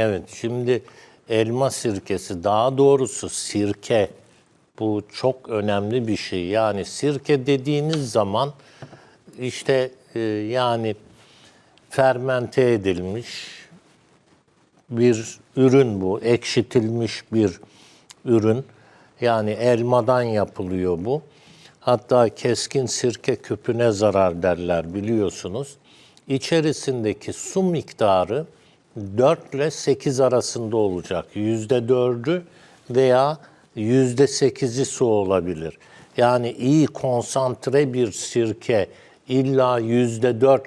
Evet, şimdi elma sirkesi, daha doğrusu sirke, bu çok önemli bir şey. Yani sirke dediğiniz zaman işte e, yani fermente edilmiş bir ürün bu, ekşitilmiş bir ürün. Yani elmadan yapılıyor bu. Hatta keskin sirke küpüne zarar derler biliyorsunuz. İçerisindeki su miktarı 4 ile 8 arasında olacak. %4'ü veya %8'i su olabilir. Yani iyi konsantre bir sirke illa %4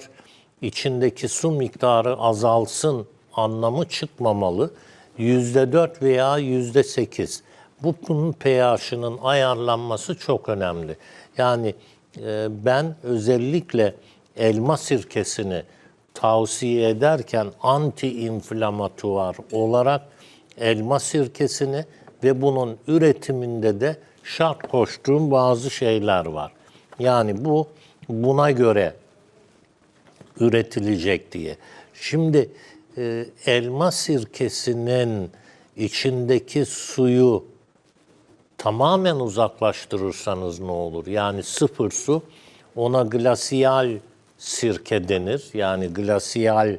içindeki su miktarı azalsın anlamı çıkmamalı. %4 veya %8. Bu bunun pH'ının ayarlanması çok önemli. Yani e, ben özellikle elma sirkesini tavsiye ederken anti-inflamatuar olarak elma sirkesini ve bunun üretiminde de şart koştuğum bazı şeyler var. Yani bu buna göre üretilecek diye. Şimdi e, elma sirkesinin içindeki suyu tamamen uzaklaştırırsanız ne olur? Yani sıfır su ona glasiyal sirke denir. Yani glasiyal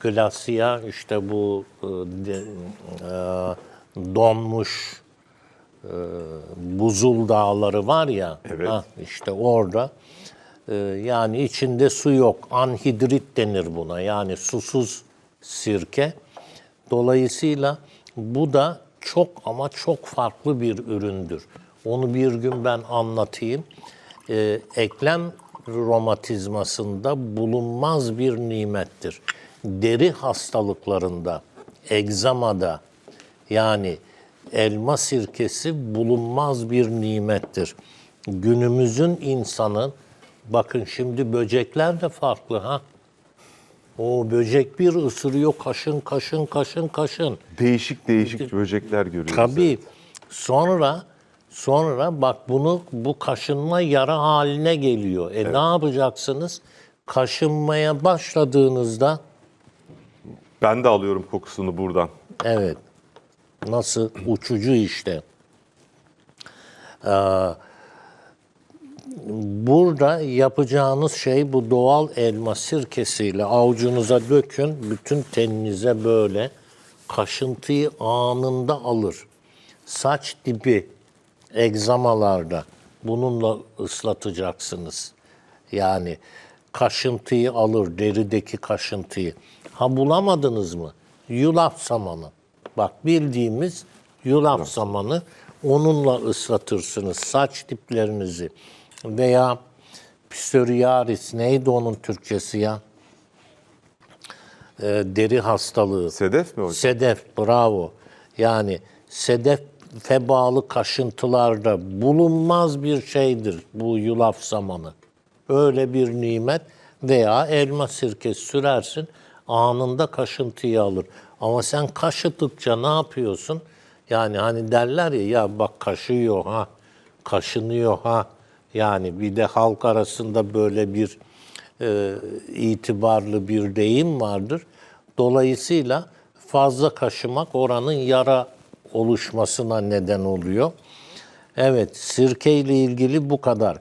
glasya işte bu e, de- e, donmuş e, buzul dağları var ya. Evet. hah, işte orada e, yani içinde su yok. Anhidrit denir buna. Yani susuz sirke. Dolayısıyla bu da çok ama çok farklı bir üründür. Onu bir gün ben anlatayım. Ee, eklem romatizmasında bulunmaz bir nimettir. Deri hastalıklarında, egzamada yani elma sirkesi bulunmaz bir nimettir. Günümüzün insanı, bakın şimdi böcekler de farklı ha. O böcek bir ısırıyor kaşın kaşın kaşın kaşın. Değişik değişik böcekler görüyoruz. Tabii. Sonra sonra bak bunu bu kaşınma yara haline geliyor. E ne yapacaksınız? Kaşınmaya başladığınızda Ben de alıyorum kokusunu buradan. evet nasıl uçucu işte. Ee, burada yapacağınız şey bu doğal elma sirkesiyle avucunuza dökün. Bütün teninize böyle kaşıntıyı anında alır. Saç dibi egzamalarda bununla ıslatacaksınız. Yani kaşıntıyı alır, derideki kaşıntıyı. Ha bulamadınız mı? Yulaf samanı. Bak bildiğimiz yulaf samanı onunla ıslatırsınız saç diplerinizi. Veya psoriasis neydi onun Türkçesi ya? Ee, deri hastalığı. Sedef mi hocam? Sedef, bravo. Yani sedefe bağlı kaşıntılarda bulunmaz bir şeydir bu yulaf zamanı. Öyle bir nimet veya elma sirkesi sürersin anında kaşıntıyı alır. Ama sen kaşıdıkça ne yapıyorsun? Yani hani derler ya ya bak kaşıyor ha, kaşınıyor ha. Yani bir de halk arasında böyle bir e, itibarlı bir deyim vardır. Dolayısıyla fazla kaşımak oranın yara oluşmasına neden oluyor. Evet, sirke ile ilgili bu kadar.